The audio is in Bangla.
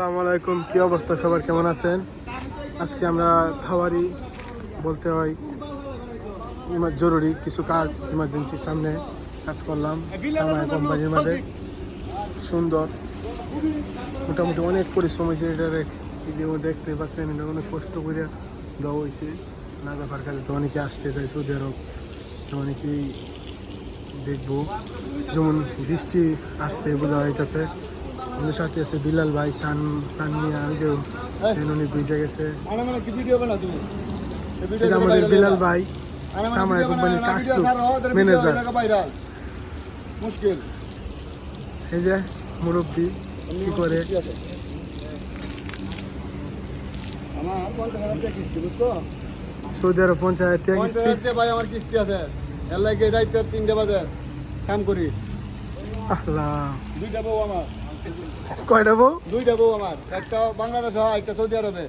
আসসালামু আলাইকুম, কি অবস্থা? সবার কেমন আছেন? আজকে আমরা খাওয়ারি বলতে হয় ইমার জরুরি কিছু কাজ ইমার্জেন্সির সামনে কাজ করলাম সামায় কোম্পানির মধ্যে। সুন্দর। মোটামুটি অনেক পরিশ্রম হয়েছে, এটা এই যে দেখতে পাচ্ছেন, এটা অনেক কষ্ট করে দেওয়া হয়েছে। না দেখার কাজে তো অনেকে আসতে চাই সৌদি আরব। তো অনেকেই দেখব। যেমন বৃষ্টি আসছে, বোঝা যাইতেছে। আমাদের সাথে আছে বিলাল ভাই সান সানমিয়া ওই যে উনি ভিজে গেছে। এটা আমাদের বিলাল ভাই সামায় কোম্পানির কাস্টম ম্যানেজার মুশকিল এই যে মুরব্বী কি করে? সৌদি আরব পঞ্চায়েত ভাই আমার কিস্তি আছে। এর লাগে রাইতে তিনটে বাজে কাম করি। আল্লাহ। দুইটা বউ আমার। কয়টা বউ? দুইটা বউ আমার। একটা বাংলাদেশ হয় একটা সৌদি আরবে।